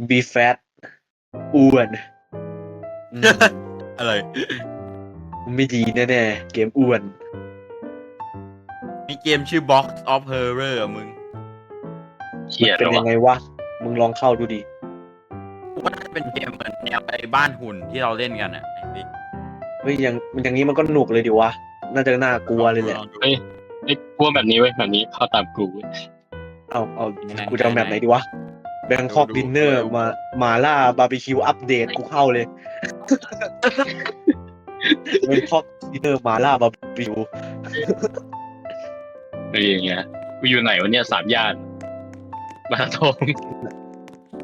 วันนี้อะ be fat อ้วนอืมอะไรไม่ดีแน่ๆเกมอ้วน มีเกมชื่อ Box of Horror อะมึงเขียเป็นแล้วยัวะงไงวะ มึงลองเข้าดูดิ กูว่าน่าจะเป็นเกมเหมือนแนวไอ้บ้านหุ่นที่เราเล่นกันอะไอ้บิ๊กเฮ้ยอย่างอย่างนี้มันก็หนุกเลยดิวะ น่าจะน่ากลัวเลยแหละ องดูไอ้กลัวแบบนี้เว้ยแบบนี้เข้าตามกูเว้ยเอาเอาไหนกูจะเอาแบบไหนดีวะ แบงคอกดูดินเนอร์ดูมามาล่าบาร์บีคิวอัปเดตกูเข้าเลยแบงคอกดินเนอร์มาล่าบาร์บีคิวเฮ้ยอย่างเงี้ยกูอยู่ไหนวะเนี่ยสามย่านบางทอง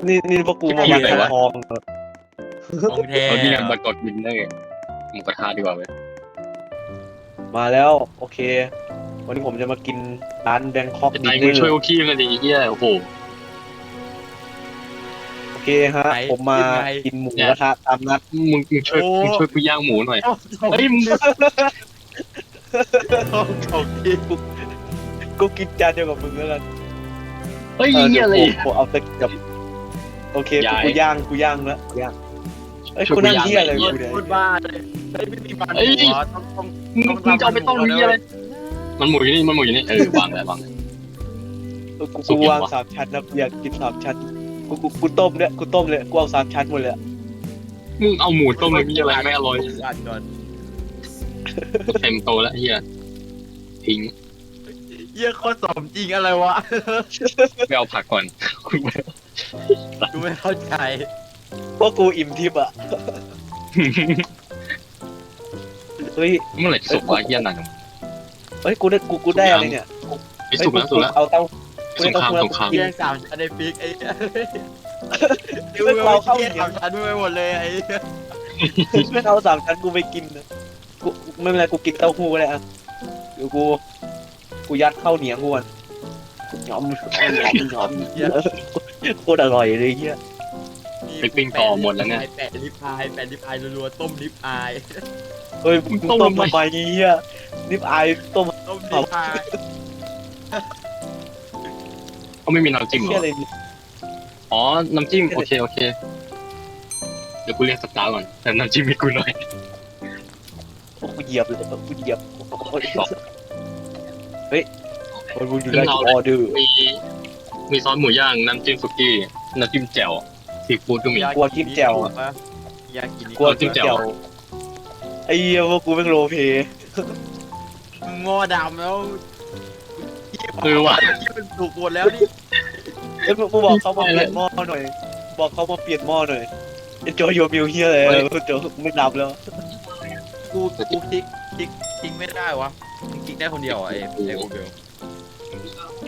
นี่นี่พวกกูมาอยู่วัดไหนวะทองของแท้เอาที่งานบางกอกบินเนอร์หมูกระทะดีกว่าเว้ยมาแล้วโอเค วันนี้ผมจะมากินร้านแบงคอกไอ้ดินายนเนมึองช่วยร์กูขี้กันดิไอ้เหี้ยโอ้โหโอ เคฮะ ผมมากินหมูกระทะตามนัดมึงมึงช่วยมึงช่วยกูย่างหมูหน่อยโอ้โหเฮ้ยมึงของที่กูกินจานเดียวกับมึงแล้วกันเฮ้ยเหี้ยอะไรดี๋วกูกูเอาตะกับโอเคย้ายกูย่างกูย่างแล้วกูย่างเอ้ยช่วยกูนั่งกูย่างเที่ยอะไรหน่อยกูเนี่ยพูดบ้าเลยไม่ไม่มีบ้านเอ้ยหัวต้องต้องมึงมึงจะเอาไปต้มเหี้ยอะไรมันหมูอยู่นี่มันหมูอยู่นี่เออวางแล้ววางแล้วเออกูสุกูกยังวางวะสามชั้นนะกูอยากกินสามชั้น กูกูกูต้มเนี่ยกูต้มเลยกูเอาสามชั้นหมดเลยอะมึงเอาหมูต้มเลยมีอะไรไม่อร่อยอ่านก่อนเต็มโตแล้วเหี้ยทิ้งเยี่ยโคตรสมจริงอะไรวะ ไปเอาผักก่อนคุณไปกูไม่เข้าใจพวกกูอิ่มทิพย์อะเฮ้ยเมื่อไหร่จะสุกวะเหี้ยหนังเฮ้ยกูได้กูกูได้อะไรเนี่ยไอ้สุกแล้วเฮ้ยสุกแล้วเอาเต้ากู สได้งครามเต้าสงครามกินเยี่ยงสามชั้นในฟิกไอ้เหี้ยเฮ้ยเราเข้าเยี่ยงเหนียสาวมชั้นไม่ไปหมดเลยไอ้เหี้ยไม่เอาสามชั้นกูไม่กินนะกูไม่เป็นไรกูกินเต้าหู้ก็ได้อะเดี๋ยวกูกูยัดเข้าเหนียงกูก่อนหยอมหยอมหยอมเหี้ยโคตรอร่อยเลยเฮียไปปิ้งต่อหมดแล้วเนี่ย แปะลิปอายแปะลิปอายรัวๆต้มลิปอายเฮ้ยมึงกูต้มต้มทำไมทำไมเฮียนิบอายต้มต้มลิปอาย เขาไม่มีน้ำจิ้มเหรเฮียออะไรเนี่ยอ๋อ น้ำจิ้มโอเคโอเค เดี๋ยวกูเรียกสตาร์ก่อนแต่น้ำจิ้มให้กูหน่อยโอ้กูเหยียบเลยกูเหยียบโอ้ยเฮ้ยมันอยู่ได้ออเดอร์มีมีซอสหมูย่างน้ำจิ้มสุกี้น้ำจิ้มแจ่วซีฟู้ดก็มี กลัวจิ้มแจ่วอะอยากกินนี่กลัวจิ้จิ้มมแจ่แจ่ววไอ้เหี้ยพวกกูเป็นโรลเพลย์มึงหม้อดำแล้วเออว่ะ ที่มันถูกหมดแล้วนี่ เอ้ยกูบอกเขามาเปลี่ยนหม้อหน่อย บอกเขามาเปลี่ยนหม้อหน่อยจอยโยมิวเฮียเลยเดี๋ยวไม่นับแล้ว กูกูคลิกคลิกคลิกไม่ได้วะมึงคลิกได้คนเดียวอะไอ้ไอ้โอเบล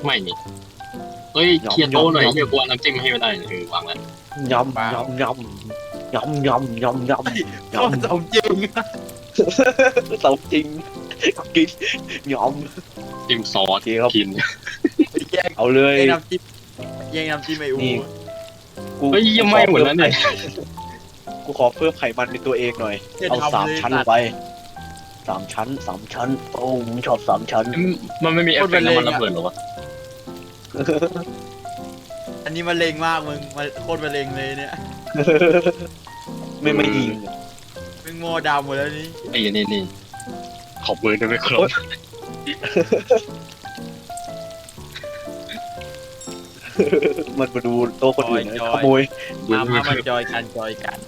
ไม่นี่เฮ้ยเคลียร์โต๊ะหน่อยเฮียกลัวน้ำจิ้มให้ไม่ได้เออวางแล้วยำยำยำยำยำยำยำยโคตรสมจริงำเสาจริงกินยจิ้มซอำโอสเคครับกินแย่งเอาเลยแย่งน้ำจิ้ม แย่งน้ำจิ้มไอ้อูนี่ กูเฮ้ยยังไม่หมดแล้วเนี่ย กูขอเพิ่มไขมันในตัวเองหน่อยเอาสามชั้นลงไปสามชั้นสามชั้น โอ้ผมชอบสามชั้น มันไม่มีเอฟเฟกต์น้ำมันระเบิดหรอวะอันนี้มะเร็งมากมึงมันโคตรมะเร็งเลยเนี่ยไม่ไม่ยิงมึงหม้อดำหมดแล้วนี่ไอ้นี่นี่ขอบเบอร์ด้วยไหมครับ มันมาดูโต๊ะคนอื่นนะขโมยมามามาจอยกันจอยกัน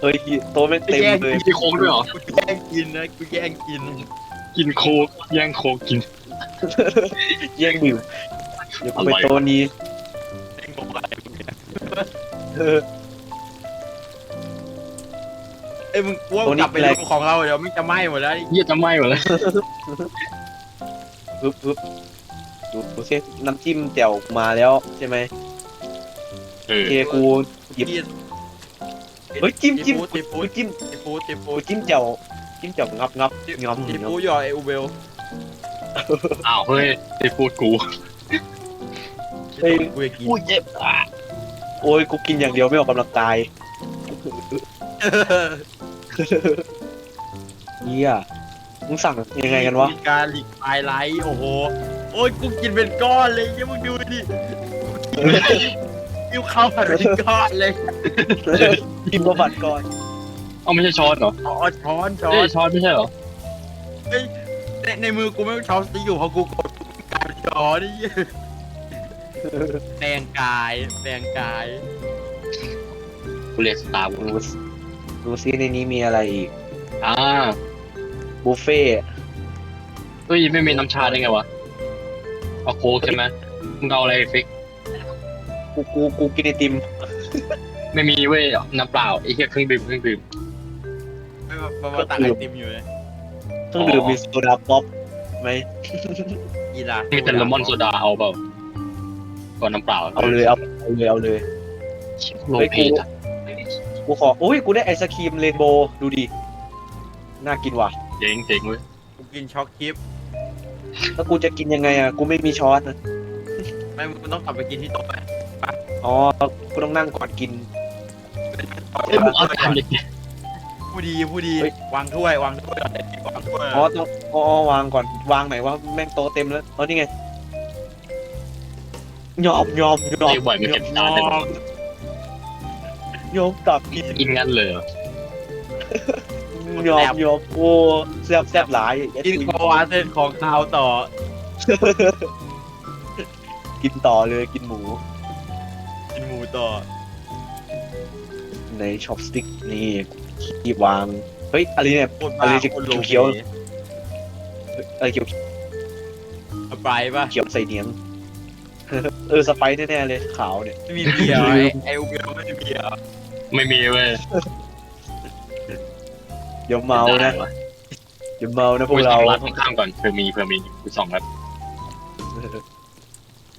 เฮ้ยโต๊ะแม่งเต็มแย่งเลยมีโค้งด้วยเหรอกูแย่งกินนะกูแย่งกิน กินโค้กแย่งโค้กกิน แย่งวิวเดี๋ยวกูไปอร่อยโต๊ะนี้แย่งของอะไรมึงเนี่ยเออ เอ้ยมึงกลัวตัวมึงนี้กลับไปแปลดูกของเราเดี๋ยวมึงจะไหม้หมดแล้วเฮียจะไหม้หมดแล้วปึ๊บปึ๊บดูดูซิน้ำจิ้มแจ่วมาแล้วใช่ไหมเอโออเคกู หยิบที่เฮ้ยจิ้มจิ้มซีฟู้กูดจิ้มซีฟู้ดซีฟู้กูดจิ้มแจ่วจิ้มแจ่วงับงับงับซีงับฟู้ดหยอไออูเบลอ้าวเฮ้ยซีฟู้ดกูกูอยากกินกูเจ็บอะโอ้ยกูกินอย่างเดียวไม่ออกกำลังกาย เฮียมึงสั่งยังไงกันวะ มีการลิกไฮไลท์โอ้โห โอ้ยกูกินเป็นก้อนเลยยังมึงดูดิยิ้วข้าวผัดเป็นก้อนเลยกินบะบัดก่อนเอาไม่ใช่ช้อนเหรออ๋อช้อนช้อเอ้ยนช้อนไม่ใช่เหรอในในมือกูไม่ช้อนสติ๊กอยู่เพราะกูกดกลายเป็นช้อนนี่แปลงกายแปลงกายกูเรียกสตาร์วดู ดูซิในนี้มีอะไรอีก อ่าบุฟเฟ่ต์เฮ้ยไม่มีน้ำชาได้ไงวะเอาโค้กใช่ไหมมึงเอาอะไรฟิก กูกูกูกินไอติม ไม่มีเว้ยน้ำเปล่าไอ้เหี้ยเครื่องดื่มเครื่องดื่ม ไม่มามามาตักไอติมอยู่เลยเครื่องดื่มมีโซดาป๊อปไหมกีฬามีแต่เลมอนโซดาเอาเปล่าก่อนน้ำเปล่าเอาเลยเอาเอาเลยเอาเลยโลเพดอะ กูขออุ้ยกูได้ไอศครีมเรนโบว์ดูดิน่ากินว่ะ เจ๋งเจ๋งเว้ยกูกินช็อกชิปแล้วกูจะกินยังไงอะกูไม่มีช้อนนะไม่มึงต้องกลับไปกินที่โต๊ะไหมอ๋อกูต้องนั่งก่อนกิน เอ้ยมึงเอาทำยังไงผู้ดีผู้ดีเฮ้ย วางถ้วยวางถ้วยก่อนเด็ดวางถ้วยอ๋อต้องอ๋อวางก่อนวางไหนว่าแม่งโต๊ะเต็มแล้วเอานี่ไงยอมยอมยอมไอ้บ่อยมันเก็บตาได้ไหม ยอมตับกินกินงั้นเลยเหรอยอมยอมโอ้แซ่บแซ่บหลายกินโควาเส้นของข้าวต่อ กินต่อเลยกินหมู กินหมูต่อ ในช็อปสติ๊กนี่คีบวาง เฮ้ยอะไรเนี่ยโคตรอะไรบ้าจะโคตรโลเขียวอะไรเขียวสไปร์ป่ะเขียวใส่เนียง เออสไปซ์แน่ๆเลยขาวเนี่ยไม่มีเบียร์ไอ้ไอ้อุเบลไม่มีเบียร์ไม่มีเว้ยเดี๋ยวเมานะได้วเดี๋ยวเมานะพกูวกส่เราองร้านข้างๆก่อนเผื่อมีเผื่อมีกูส่องแล้ว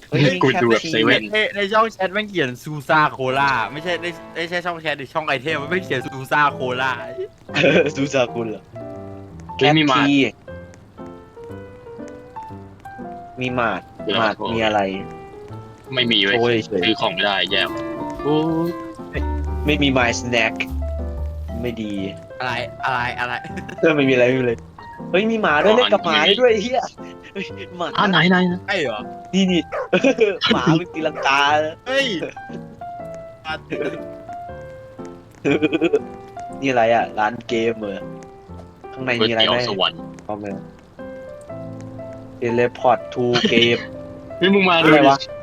เฮ้ยกูดูแบบแคปเซเว่น ในในช่องแชทแม่งเขียนซูซ่าโคลาไม่ใช่ในไม่ใช่ช่องแชทหรือช่องไอเทมมันไม่เขียนซูซ่าโคลาซูซากุลเหรอเฮ้ยมีมา ทีมีหมาดเดี๋ยวหมาดโทรมีอะไร ไม่มีเว้ยโอ้ยเฉยซื้อของไม่ได้แย่โอ้ไม่มี my snack ไม่ดี อะไรอะไรอะไร เออไม่มีอะไรไม่มีเลยเฮ้ยมีหมาด้วยเล่นกับหมาได้ด้วยไอ้เฮียเฮ้ยหมาอ่าไหนไหนนะใช่เหรอ นี่นี่ หมาเป็นตีลังกา เฮ้ยนี่อะไรอะ ร้านเกมเหรอข้างในก๋วยมีอะไรเตี๋ยวไหมสวรรค์เอามาเทเลพอร์ตทูเกม เฮ้ยมึงมาอะดูไรดิวะเ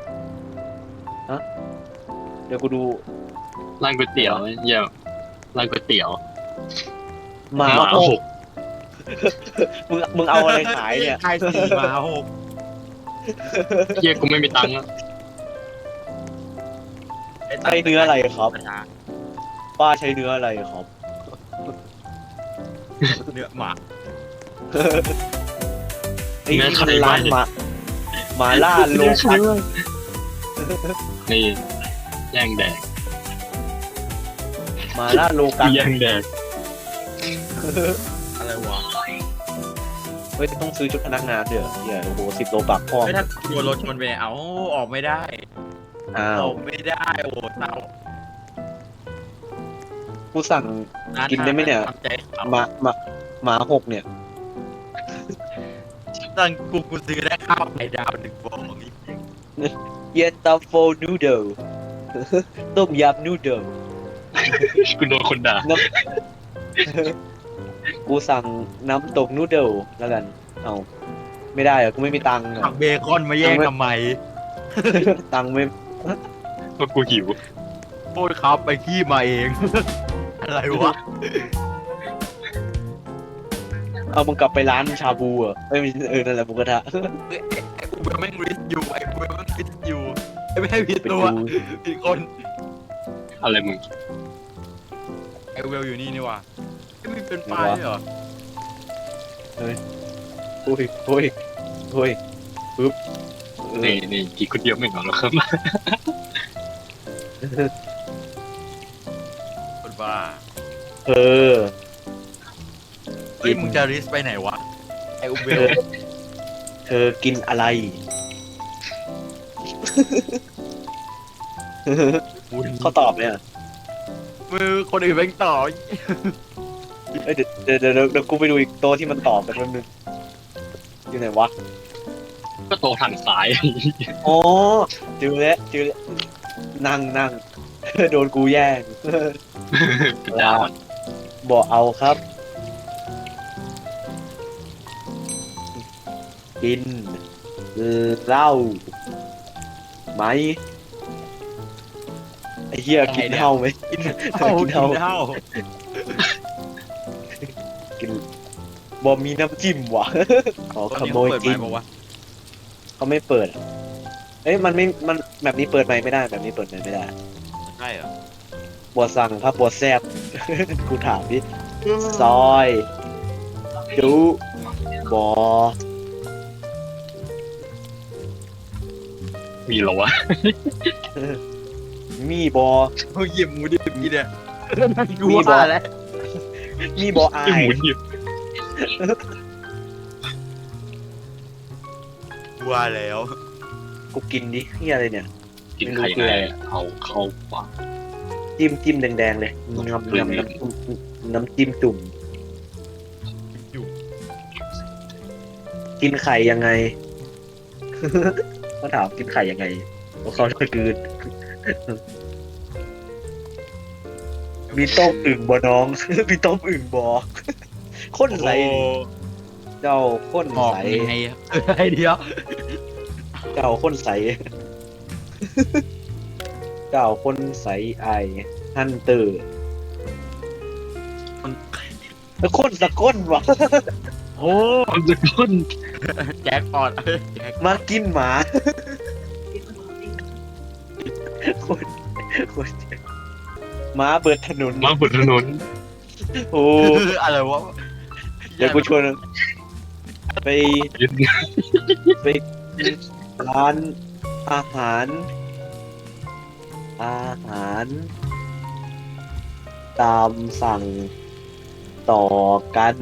ดี๋ยวกูดูร้านก๋วยเตี๋ยวเยี่ยมร้านก๋วยเตี๋ยวหมาหมาหหกกมึงมึงเอาอะไรขายเนี่ยขายสี่มาหกเยี่ยกูไม่มีตังค์อะใช้เนื้ออะไรครับป้าใช้เนื้ออะไรครับเนื้อหมาไอ้นี่มันร้านหมาหมาล่าโลคัสนี่ แย่งแดกหมาล่าโลกัสแย่งแดกอะไรวะเฮ้ยต้องซื้อชุดพนักงานเด้อเฮียโอ้โหสิบโลบักพ่อไม่ถ้าตัวรถชนไปเอาออกไม่ได้อ้าอวอกไม่ได้โอ้โหเศร้ากูสั่งกินได้ไหมเนี่ยตามใจเขาหมาหมาหมาหกเนี่ยตอนกูกูซื้อได้ข้าวไข่ดาวหนึ่งฟองนี่เย็นตาโฟนูเดิล ต้มยำนูเดิลกูโดนคนด่ากูสั่งน้ำตกนูเดิลแล้วกัน เอาไม่ได้เหรอะกูไม่มีตังค์อะ ผักเบคอนมาแย่งทำไมตังค์ไม่เพราะกูหิว โทษครับไปขี้มาเอง อะไรวะเอามึงกลับไปร้านชาบูเหรอะเอ้ยไม่ใช่เออนั่นแหละบุกระทะไอ้กู เบลแม่งริสอยู่ไอ้กูเบลแม่งริสอยู่ไอ้ไม่ให้ผิดไปตัดูวผิดคนอะไรมึงไอ้เวลอยู่นี่นี่ว่ะไอ้มีเป็นไฟล์ด้วยเหรอโอ้ยโอ้ยโอ้ยปึ๊บเออนี่นี่กินคนเดียวไม่เหงาหรอกครับคนบ้าเออ เฮ้ยมึงจะริสไปไหนวะไอ้อุเบเธลอเธอกินอะไร เขาตอบเนี่ยมือคนอื่นแม่งต่อเอ้ยเดี๋ยวเดี๋ยวเดี๋ยวเดี๋ยวกูไปดูอีกโต๊ะที่มันตอบกันแป๊บนึงอยู่ไหนวะ ก็โตทางซ้ายอ๋อเจอแล้วเจอแล้วนั่งนั่งโดนกูแย่งจ้ามันบอกเอาครับ กินเหล้าไหมไอ้เหี้ยกินเหล้าไหมกินเออกินเหล้ากินเหล้ากินบอมีน้ำจิ้มว่ะขอขโมยเปิดกินไมค์ปะวะเขาไม่เปิดอะเอ้ยมันไม่มันแบบนี้เปิดไหมค์ไม่ได้แบบนี้เปิดไหมค์ไม่ได้ใช่เหรอบัวสั่งครับบัวแซบกูถามดิซอยจุบอ มีเหรอวะมีบอ เฮ้ยหยิบหมูดิบกินเนี่ยมีกูบอ ว่าแล้วมีบออาไอ้ยหมุนดิบกูว่าแล้วกูกินดิเฮียอะไรเนี่ย กินไข่ยังไงเอาเข้าปาก จิ้มจิ้มแดงๆเลยงำงำน้ำน้ำจิ้มจุ่ม อยู่กินไข่ยังไง เขาถามกินไข่ยังไงว่าเขาจะกืนมีต้มอึ่งบอน้อง มีต้มอึ่งบอข้นใสโอ้เจ้าข้นหมอกใสยังไงไอเดียว เจ้าข้นใส เจ้าข้นใสไอฮันเตอร์แล้วข้นสะก้นวะโอ้มันจะก้น แจ็คพอตเอ้ยแจ็คมากินหมาคนคนหมาเบิดถนนมาบนถนนโอ้อะไรวะเดี๋ยวกูชวนไปไปร้านอาหาร อาหาร ตามสั่งต่อกัน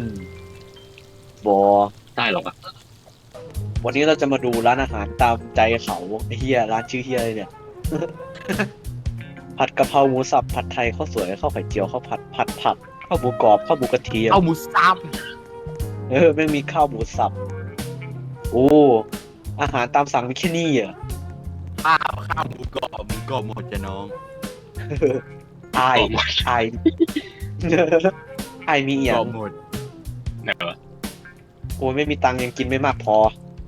บอ ได้หรอปะ วันนี้เราจะมาดูร้านอาหารตามใจเขาไอ้เฮียร้านชื่อเฮียอะไรเนี่ย ผัดกะเพราหมูสับผัดไทยข้าวสวยข้าวไข่เจียวข้าวผัดผัดผักข้าวหมูกรอบข้าวหมูกระเทียมเอาหมูสับเออไม่งมีข้าวหมูสับโอ้อาหารตามสั่งมีแค่นี้เหรอข้าวข้าวหมูกรอบหมูกรอบหมดจะน้องอายออกมาอายอายมีอกย่ารองบหมดไหนวะโอ้ยไม่มีตังค์ยังกินไม่มากพอ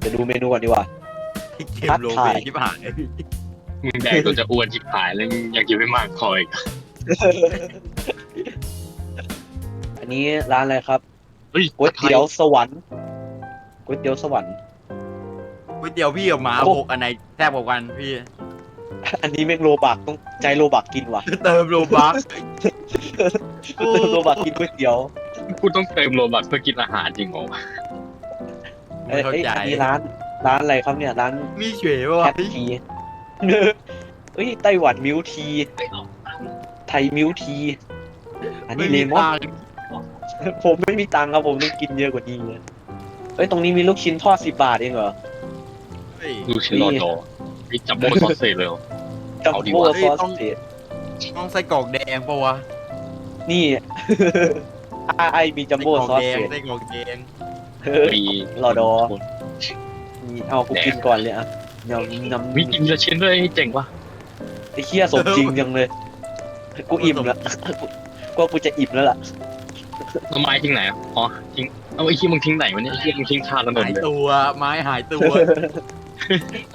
จะดูเมนูก่อนดีกว่าที่เกมโลเบที่ผ่านมึงแดงจนจะอ้วนชิบหายแล้วมึงยังกินไม่มากพออีกอันนี้ร้านอะไรครับเฮ้ยก๋วยเตี๋ยวสวรรค์ก๋วยเตี๋ยวสวรรค์ ก๋วยเตี๋ยวพี่กับหมาโอ้หกอันไหนแซ่บกว่ากันพี่ อันนี้แม่งโลบักต้องใจโลบักกินว่ะเติมโลบักโอ้โลบักกินก๋วยเตี๋ยว กูต้องเติมโลบัตเพื่อกินอาหารจริงเหรอวะ ไม่เข้าเอ้ยใจอันนี้ร้าน ร้านอะไรครับเนี่ย ร้านมีเฉยแคว่ะททีเอ้ยไต้หวันมิวที ไทยมิวที อันนี้เลมอนตังค์ผมไม่มีตังค์ครับผมต้องกินเยอะกว่านี้เลยเอ้ยตรงนี้มีลูกชิ้นทอดสิบบาทเองเหรอเฮ้ยดูชิ้นรอดอมีจัมโบ้ซอสเซจเลยเหรอ จัมเอาดีโบ้วะ ซอสต้องเผ็ดต้องใส่กรอกแดงปะวะนี่ไอไอมีจัมโบ้ใส่กรซออกสแดงเผ็ดใส่กรอกแดง เฮ้ยมีรอดอนี่เอากูกินก่อนเลยอะยำน้ำมีกินละชิ้นด้วยเจ๋งว่ะไอ้เคี้ยสมจริงจังเลย กูอิ่มแล้วกูว่ากูจะอิ่มแล้วล่ะต้นไม้ทิ้งไหนอะอ๋อทิ้งเอาไอ้ขี้มึงทิ้งไหนวะเนี่ยไอ้ขี้มึงทิ้งคาถนนหายเลยตัวไม้หายตัว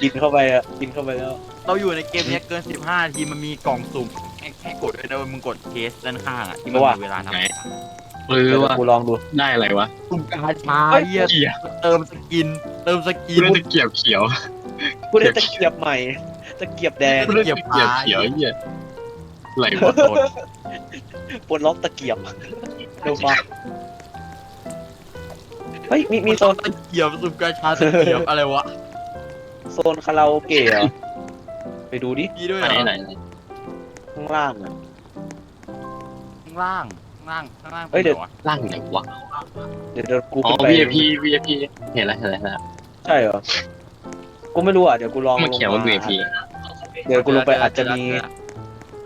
กินเข้าไปอะกินเข้าไปแล้ว เราอยู่ในเกมเนี้ยเกิน 15ทีมันมีกล่องสุ่มให้ให้กดด้วยนะเว้ยมึงกดเคสด้านข้างอะที่มันว่ามีเวลานับไหน เออเดี๋ยวว่ะกูลองดูได้อะไรวะสุ่มกาชาเฮ้ยเหี้ยเกียร์เติมสกิน เติมสกิกูน ได้ตะเกียบเขียวกูได้ตะเกียบใหม่ ตะเกียบแดงกูได้ตะเกียบเขียวไอ้เหี้ยไหลวะโดดปลดล็อกตะเกียบเร็วมาเฮ้ยมีมีโซนตะเกียบสุ่มกาชาตะเกียบอะไรวะโซนคาราโอเกะเหรอไปดูดิมีด้วยไหเหนรอไหนไหนข้างล่างอะข้างล่างข้าง ล่างข้างล่างเอ้ยเดี๋ยว ป็นไงวะล่างไหนวะ เดี๋ยวเดี๋ยวกูอ๋อ ขึ้นไป VIP VIP เห็นแล้วเห็นแล้วเห็นแล้วใช่เหรอ กูไม่รู้อะ เดี๋ยวกูลองมันเขียนว่าลง VIP เดี๋ยวกูลงไปอาจจะมี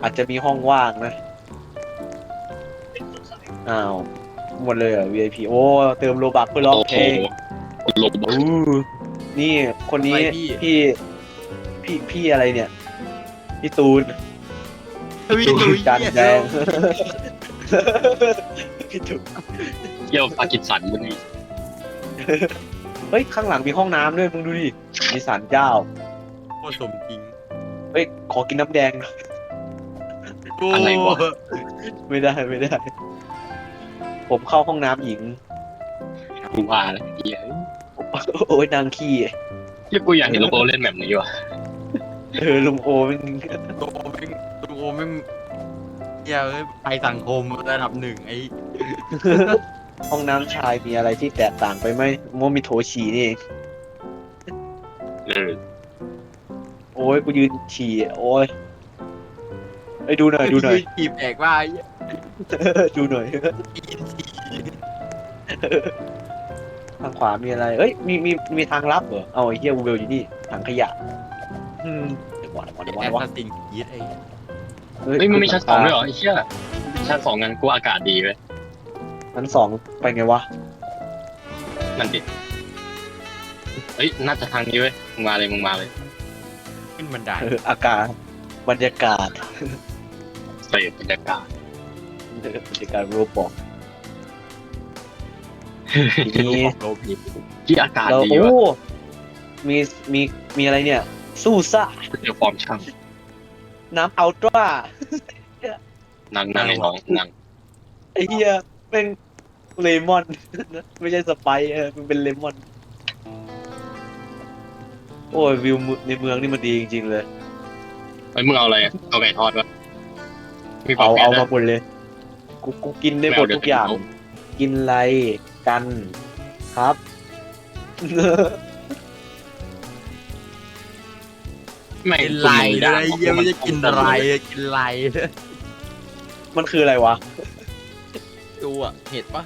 อาจจะมีห้องว่างนะ อ้าว หมดเลยเหรอ VIP โอ้ เติมโลบักเพื่อร้องโอ้เพโหลงลบอู้นี่คนนี้อะไรพี่ พี่ พี่พี่อะไรเนี่ย พี่ตูนพี่ดูจานเหี้ยแดง พี่ตูนเที่ยวปากีสถานมันนี่เฮ้ย ข้างหลังมีห้องน้ำด้วยมึงดูดิ มีศาลเจ้า โคตรสมจริงเฮ้ย ขอกินน้ำแดงหน่อยโอ้อะไรวะ ไม่ได้ไม่ได้ ผมเข้าห้องน้ำหญิง กูว่าแล้วเฮียโอ้ยนางขี้เฮียกูอยากเห็นโลโก้เล่นแบบนี้ว่ะเออลุงโอมันโตแม่งโตแม่งเหี้ยเอ้ยไปสังคมระดับหนึ่งไอ้ห้องน้ำชายมีอะไรที่แตกต่างไปไหมโมมีโถฉี่นี่เองเออโอ้ยกูยืนฉี่โอ้ยไอ้ยดูหน่อยดูหน่อยจีบแอกว่าไอ้เหี้ยดูหน่อยกินทีทางขวามีอะไร เอ้ย มีมีมีทางลับเหรอ เอาไอ้เฮียวูเวลอยู่นี่ถังขยะ อืมเดี๋ยววะเดี๋ยววะแอเดี๋ยววะสซัสซินยีดไอ้ เหี้ยเฮ้ยมันมีชั้นสองด้วยเหรอไอ้เชี่ยชั้นสองงั้นกูอากาศดีเว้ยชั้นสองไปไงวะนั่นดิเฮ้ยน่าจะทางนี้เว้ยมึงมาเลยมึงมาเลยขึ้นบันไดเอออากาศบรรยากาศเสพบรรยากาศเออบรรยากาศโรบอกทีนี้โลพีที่อากาศเราดีโอ้ว่ะมีมีมีอะไรเนี่ย สู้ซ่าเดี๋ยวฟอร์มช่าง น้ำอัลตร้านั่งนั่งไอ้น้องนั่งไอ้เหี้ยเป็นเลมอน ไม่ใช่สไปซ์เออมันเป็นเลมอน โอ้ยวิวในเมืองนี่มันดีจริงๆเลยเฮ้ยมึงเอาอะไรอะเอาไก่ทอดปะมีปลาเอาแป้เอางมาหมดเลย กูกูกินได้หมดทุกอย่างกินอะไรกันครับ ไม่กินไรเลยไอ้เหี้ยไม่ได้กินไรกินไรมันคืออะไรวะ ดูอะเห็ดปะ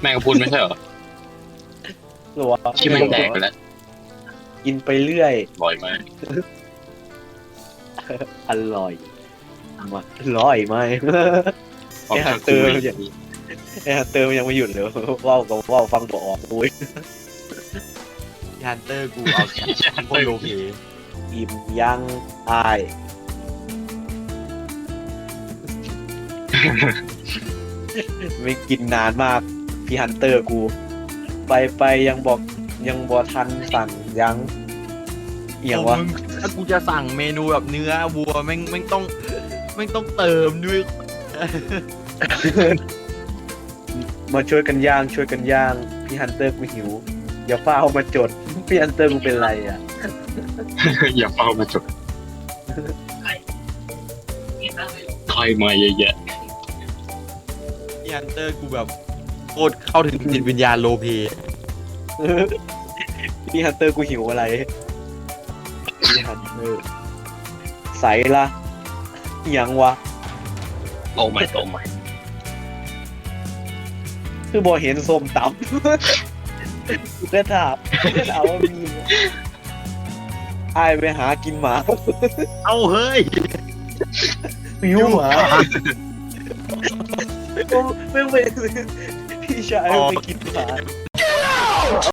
แม่งก็พูดไม่ใช่เหรอหรือวะที่แม่งแดกไปแล้วกินไปเรื่อย บ่อยมากอร่อยมาอร่อยไหมฟอร์มช่างเอกูอไอ้อย่างไอ้ฮันเตอร์มันยังไม่หยุดเลยว่าวกับว่าวฟังบอกออกโอ้ย ฮันเตอร์กูเอาแค่เหี้ยโคตรโลเพอิ่มยังอายไม่กินนานมาก พี่ฮันเตอร์กู ไปไปยังบอกยังบอทันสั่งยังเอียงวะมึถ้ากูจะสั่งเมนูแบบเนื้อวัวแม่งแม่งต้องแม่งต้องเติมด้วย มาช่วยกันย่างช่วยกันย่าง พี่ฮันเตอร์กูหิว อย่าเฝ้ามาจด พี่ฮันเตอร์กูเป็นไรอะ อย่าเฝ้ามาจดใครมาเยอะแยะที่ฮันเตอร์กูแบบโคตรเข้าถึงจิตวิญญาณโลเพพี่ฮันเตอร์กูหิวอะไรพี่ฮันเตอร์ใสละเอียงวะโอ้ไม่โอ้ไม่คือบอเห็นส้มตำ กูก็ถามกูก็ถามว่ามีไหมอายไปหากินหมาเอาเฮ้ยหิวหมาไม่ไม่ไปพี่ชายไปกินหมา